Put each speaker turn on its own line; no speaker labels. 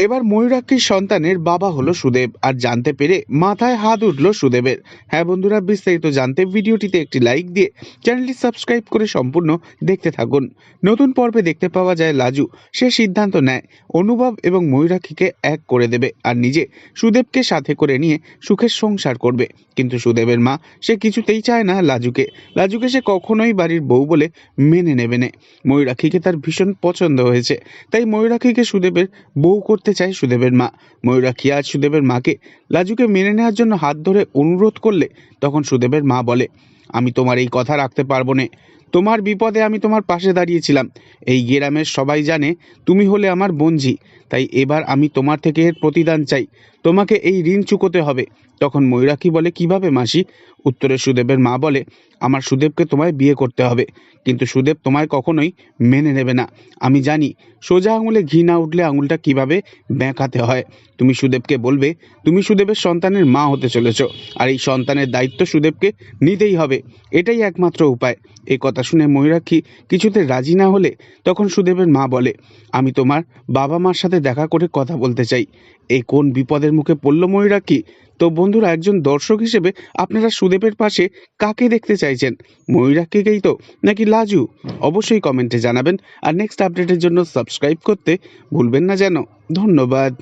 এবার ময়ূরাক্ষীর সন্তানের বাবা হলো সুদেব। আর জানতে পেরে মাথায় হাত উঠল সুদেবের। হ্যাঁ বন্ধুরা, বিস্তারিত জানতে ভিডিওটিতে একটি লাইক দিয়ে চ্যানেলটি সাবস্ক্রাইব করে সম্পূর্ণ দেখতে থাকুন। নতুন পর্বে দেখতে পাওয়া যায় লাজু। সে সিদ্ধান্ত নেয়, অনুভব এবং ময়ূরাক্ষীকে এক করে দেবে আর নিজে সুদেবকে সাথে করে নিয়ে সুখের সংসার করবে। কিন্তু সুদেবের মা, সে কিছুতেই চায় না লাজুকে। লাজুকে সে কখনোই বাড়ির বউ বলে মেনে নেবে না। ময়ূরাক্ষীকে তার ভীষণ পছন্দ হয়েছে। তাই ময়ূরাক্ষীকে সুদেবের বউ করতে চায় সুদেবের মা। ময়ূরা আজ সুদেবের মাকে লাজুকে মেনে নেওয়ার জন্য হাত ধরে অনুরোধ করলে? তখন সুদেবের মা বলে, আমি তোমার এই কথা রাখতে পারব না। তোমার বিপদে আমি তোমার পাশে দাঁড়িয়েছিলাম। এই গ্রামের সবাই জানে তুমি হলে আমার বঞ্জি। তাই এবার আমি তোমার থেকে এর প্রতিদান চাই। তোমাকে এই ঋণ চুকোতে হবে। তখন ময়ূরাক্ষী বলে, কীভাবে মাসি? উত্তরে সুদেবের মা বলে, আমার সুদেবকে তোমায় বিয়ে করতে হবে। কিন্তু সুদেব তোমায় কখনোই মেনে নেবে না। আমি জানি, সোজা আঙুলে ঘি না উঠলে আঙুলটা কীভাবে ব্যাঁকাতে হয়। তুমি সুদেবকে বলবে, তুমি সুদেবের সন্তানের মা হতে চলেছ। আর এই সন্তানের দায়িত্ব সুদেবকে নিতেই হবে। এটাই একমাত্র উপায়। এই কথা শুনে ময়ূরাক্ষী কিছুতে রাজি না হলে তখন সুদেবের মা বলে, আমি তোমার বাবা মার সাথে দেখা করে কথা বলতে চাই। এই কোন বিপদের মুখে পড়ল ময়ূরাক্ষী তো বন্ধুরা, একজন দর্শক হিসেবে আপনারা সুদেবের পাশে কাকে দেখতে চাইছেন? ময়ূরাক্ষীকেই তো, নাকি লাজু? অবশ্যই কমেন্টে জানাবেন। আর নেক্সট আপডেটের জন্য সাবস্ক্রাইব করতে ভুলবেন না যেন। ধন্যবাদ।